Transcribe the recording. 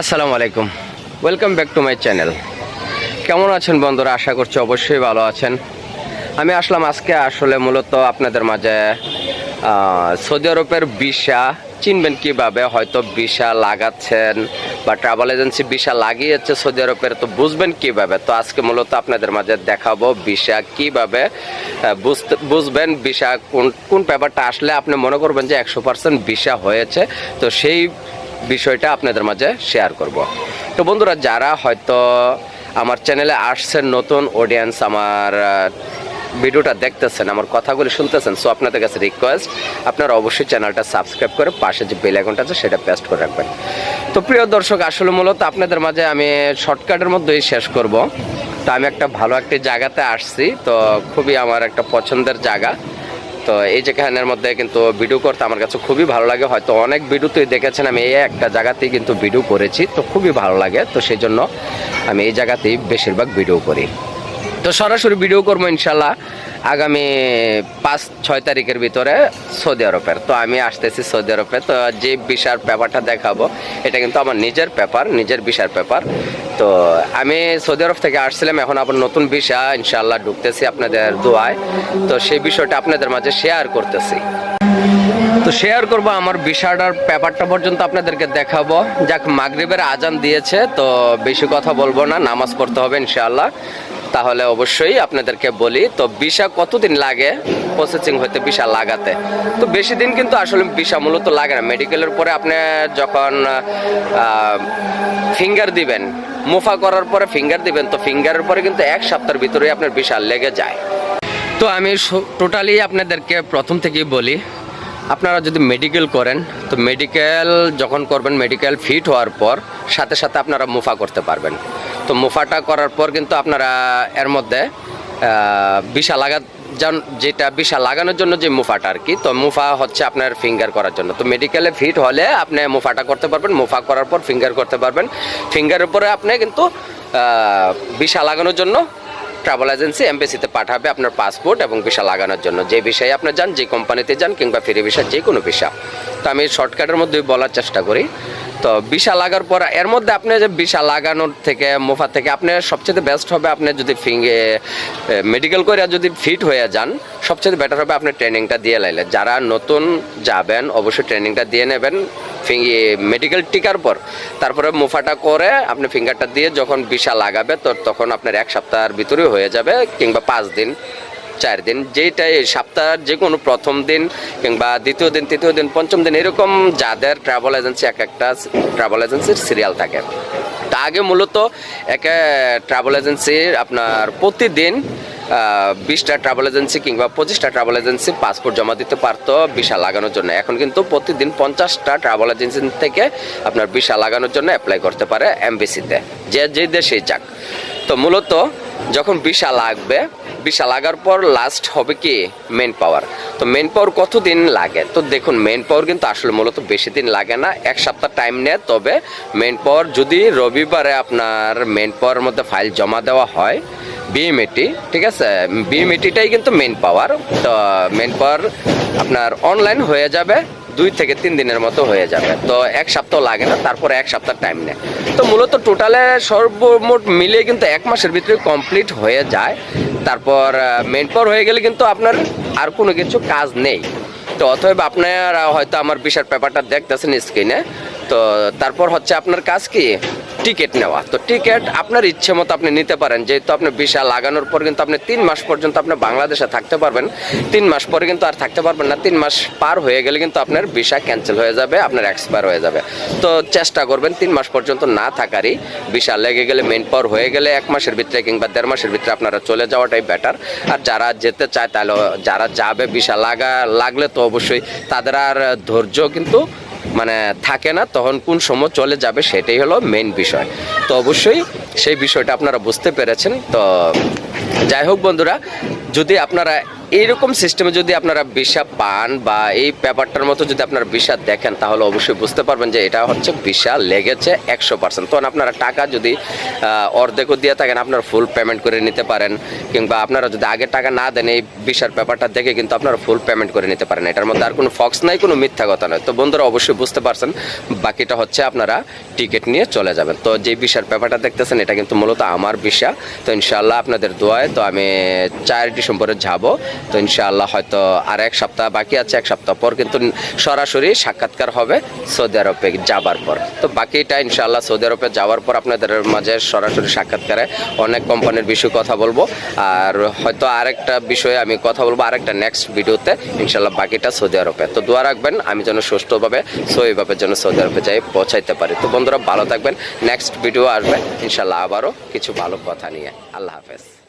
আসসালামু আলাইকুম। Welcome back to my channel কেমন আছেন বন্ধুরা? আশা করছি অবশ্যই ভালো আছেন। আমি আসলাম আজকে আসলে মূলত আপনাদের মাঝে সৌদি আরবের ভিসা। চিনবেন কীভাবে? হয়তো ভিসা লাগাচ্ছেন বা ট্রাভেল এজেন্সি ভিসা লাগিয়েছে সৌদি আরবের, তো বুঝবেন কীভাবে? তো আজকে মূলত আপনাদের মাঝে দেখাবো ভিসা কীভাবে বুঝতে, বুঝবেন ভিসা কোন কোন পেপারটা আসলে আপনি মনে করবেন যে একশো পার্সেন্ট ভিসা হয়েছে। তো সেই বিষয়টা আপনাদের মাঝে শেয়ার করব। তো বন্ধুরা, যারা হয়তো আমার চ্যানেলে আসছেন, নতুন অডিয়েন্স আমার ভিডিওটা দেখতেছেন, আমার কথাগুলি শুনতেছেন সো আপনাদের কাছে রিকোয়েস্ট আপনারা অবশ্যই চ্যানেলটা সাবস্ক্রাইব করে পাশে যে বেল আইকনটা আছে, সেটা পেস্ট করে রাখবেন। তো প্রিয় দর্শক, আসলে মূলত আপনাদের মাঝে আমি শর্টকাটের মধ্যেই শেষ করব। তো আমি একটা ভালো একটি জায়গাতে আসছি, তো খুবই আমার একটা পছন্দের জায়গা। তো এই যেখানের মধ্যে কিন্তু ভিডিও করতে আমার কাছে খুবই ভালো লাগে। হয়তো অনেক ভিডিওতেই দেখেছেন আমি এই একটা জায়গাতেই কিন্তু ভিডিও করেছি, তো খুবই ভালো লাগে। তো সেই জন্য আমি এই জায়গাতেই বেশিরভাগ ভিডিও করি। তো সরাসরি ভিডিও করব ইনশাল্লাহ আগামী পাঁচ, ছয় তারিখের ভিতরে সৌদি আরবের। তো আমি আসতেছি সৌদি আরবে, তো যে বিশার পেপারটা দেখাবো, এটা কিন্তু আমার নিজের পেপার নিজের বিশার পেপার তো আমি সৌদি আরব থেকে আসছিলাম, এখন আবার নতুন ভিসা ইনশাল্লাহ ঢুকতেছি আপনাদের দোয়ায়। তো সেই বিষয়টা আপনাদের মাঝে শেয়ার করতেছি। তো শেয়ার করব আমার বিষয়টার পেপারটা পর্যন্ত আপনাদেরকে দেখাবো। যাক, মাগরিবের আজান দিয়েছে, তো বেশি কথা বলব না, নামাজ পড়তে হবে ইনশাআল্লাহ। তাহলে অবশ্যই আপনাদেরকে বলি, তো ভিসা কতদিন লাগে? প্রসেসিং হইতে ভিসা লাগাতে। তো বেশি দিন কিন্তু আসলে ভিসা মূলত লাগে না। মেডিকেলের পরে আপনি যখন ফিঙ্গার দিবেন, মুফা করার পরে ফিঙ্গার দিবেন, তো ফিঙ্গারের পরে কিন্তু এক সপ্তাহের ভিতরেই আপনার ভিসা লেগে যায়। তো আমি টোটালি আপনাদেরকে প্রথম থেকেই বলি, আপনারা যদি মেডিকেল করেন, তো মেডিকেল যখন করবেন মেডিকেল ফিট হওয়ার পর সাথে সাথে আপনারা মুফা করতে পারবেন। তো মুফাটা করার পর কিন্তু আপনারা এর মধ্যে বিষা লাগা যেটা বিষা লাগানোর জন্য যে মুফাটা আর কি, তো মুফা হচ্ছে আপনার ফিঙ্গার করার জন্য। তো মেডিকেলে ফিট হলে আপনি মুফাটা করতে পারবেন, মুফা করার পর ফিঙ্গার করতে পারবেন। ফিঙ্গারের পরে আপনি কিন্তু বিষা লাগানোর জন্য ট্রাভেল এজেন্সি এমবেসিতে পাঠাবে আপনার পাসপোর্ট এবং ভিসা লাগানোর জন্য। যে বিষয়ে আপনি যান, যে কোম্পানিতে যান কিংবা ফ্রি ভিসা যে কোনো ভিসা তো আমি শর্টকাটের মধ্যে বলার চেষ্টা করি। তো ভিসা লাগার পর এর মধ্যে আপনি যে ভিসা লাগানোর থেকে মুফা থেকে আপনি সবচেয়ে বেস্ট হবে আপনি যদি ফিঙ্গে মেডিকেল করে যদি ফিট হয়ে যান, সবচেয়ে বেটার হবে আপনি ট্রেনিংটা দিয়ে লাইলে। যারা নতুন যাবেন, অবশ্যই ট্রেনিংটা দিয়ে নেবেন। ফিঙ্গি মেডিকেল টিকার পর। তারপরে মুফাটা করে আপনি ফিঙ্গারটা দিয়ে যখন ভিসা লাগাবে, তো তখন আপনার এক সপ্তাহের ভিতরেই হয়ে যাবে কিংবা পাঁচ দিন। চার দিন যেটাই সপ্তাহের যে কোনো প্রথম দিন কিংবা দ্বিতীয় দিন, তৃতীয় দিন, পঞ্চম দিন, এরকম যাদের ট্রাভেল এজেন্সি এক একটা ট্রাভেল এজেন্সির সিরিয়াল থাকে। তা আগে মূলত একে ট্রাভেল এজেন্সির আপনার প্রতিদিন বিশটা ট্রাভেল এজেন্সি কিংবা পঁচিশটা ট্রাভেল এজেন্সি পাসপোর্ট জমা দিতে পারতো ভিসা লাগানোর জন্য। এখন কিন্তু প্রতিদিন পঞ্চাশটা ট্রাভেল এজেন্সি থেকে আপনার ভিসা লাগানোর জন্য অ্যাপ্লাই করতে পারে এমবিসিতে যে যে দেশেই যাক। তো মূলত যখন ভিসা লাগবে ভিসা লাগার পর লাস্ট হবে কি? মেন পাওয়ার তো মেন পাওয়ার কতদিন লাগে? তো দেখুন মেন পাওয়ার কিন্তু আসলে মূলত বেশি দিন লাগে না, এক সপ্তাহ টাইম নেয়, তবে মেন পাওয়ার যদি রবিবারে আপনার মেন পাওয়ার মধ্যে ফাইল জমা দেওয়া হয় বিএমএটি ঠিক আছে? বিএমএটিটাই কিন্তু মেন পাওয়ার তো মেন পাওয়ার আপনার অনলাইন হয়ে যাবে। দুই থেকে তিন দিনের মতো হয়ে যাবে। তো এক সপ্তাহ লাগে না, তারপরে এক সপ্তাহ টাইম নেয়। তো মূলত টোটালে সর্বমোট মিলে কিন্তু এক মাসের ভিতরে কমপ্লিট হয়ে যায়। তারপর মেন পর হয়ে গেলে কিন্তু আপনার আর কোনো কিছু কাজ নেই। তো অথবা আপনার হয়তো আমার বিশাল পেপারটা দেখতেছেন স্ক্রিনে তো তারপর হচ্ছে আপনার কাজ কি? টিকিট নেওয়া। তো টিকিট আপনার ইচ্ছে মতো আপনি নিতে পারেন। যেহেতু আপনি ভিসা লাগানোর পর কিন্তু আপনি তিন মাস পর্যন্ত আপনি বাংলাদেশে থাকতে পারবেন। তিন মাস পরে কিন্তু আর থাকতে পারবেন না। তিন মাস পার হয়ে গেলে কিন্তু আপনার ভিসা ক্যান্সেল হয়ে যাবে, আপনার এক্সপায়ার হয়ে যাবে। তো চেষ্টা করবেন তিন মাস পর্যন্ত না থাকারই। ভিসা লেগে গেলে মেন পাওয়ার হয়ে গেলে এক মাসের ভিতরে কিংবা দেড় মাসের ভিতরে আপনারা চলে যাওয়াটাই বেটার আর যারা যেতে চায় তাহলে যারা যাবে ভিসা লাগা, লাগলে তো অবশ্যই তাদের আর ধৈর্য কিন্তু মানে থাকে না, তখন কোন সময় চলে যাবে সেটাই হলো মেন বিষয়। তো অবশ্যই সেই বিষয়টা আপনারা বুঝতে পেরেছেন। তো যাই হোক বন্ধুরা যদি আপনারা এইরকম সিস্টেমে যদি আপনারা ভিসা পান বা এই পেপারটার মতো যদি আপনারা ভিসা দেখেন, তাহলে অবশ্যই বুঝতে পারবেন যে এটা হচ্ছে ভিসা লেগেছে একশো পার্সেন্ট তখন আপনারা টাকা যদি অর্ধেকও দিয়ে থাকেন, আপনারা ফুল পেমেন্ট করে নিতে পারেন। কিংবা আপনারা যদি আগে টাকা না দেন এই ভিসার পেপারটা দেখে কিন্তু আপনারা ফুল পেমেন্ট করে নিতে পারেন। এটার মধ্যে আর কোনো ফক্স নাই, কোনো মিথ্যা কথা নয় তো বন্ধুরা অবশ্যই বুঝতে পারছেন, বাকিটা হচ্ছে আপনারা টিকিট নিয়ে চলে যাবেন। তো যে ভিসার পেপারটা দেখতেছেন, এটা কিন্তু মূলত আমার ভিসা তো ইনশাল্লাহ আপনাদের দোয়ায়, তো আমি চার ডিসেম্বরে যাব। তো ইনশাআল্লাহ হয়তো আর এক সপ্তাহ বাকি আছে, এক সপ্তাহ পর কিন্তু সরাসরি সাক্ষাৎকার হবে সৌদি আরবে যাবার পর। তো বাকিটা ইনশাআল্লাহ সৌদি আরবে যাওয়ার পর আপনাদের মাঝে সরাসরি সাক্ষাৎকারে অনেক কোম্পানির বিষয়ে কথা বলব। আর হয়তো আরেকটা বিষয়ে আমি কথা বলব, আরেকটা নেক্সট ভিডিওতে ইনশাআল্লাহ বাকিটা সৌদি আরবে। তো দোয়া রাখবেন, আমি যেন সুষ্ঠুভাবে সহিভাবে যেন সৌদি আরবে যাই, পৌঁছাইতে পারি। তো বন্ধুরা ভালো থাকবেন নেক্সট ভিডিও আসবে, ইনশাআল্লাহ আবারও কিছু ভালো কথা নিয়ে। আল্লাহ হাফেজ।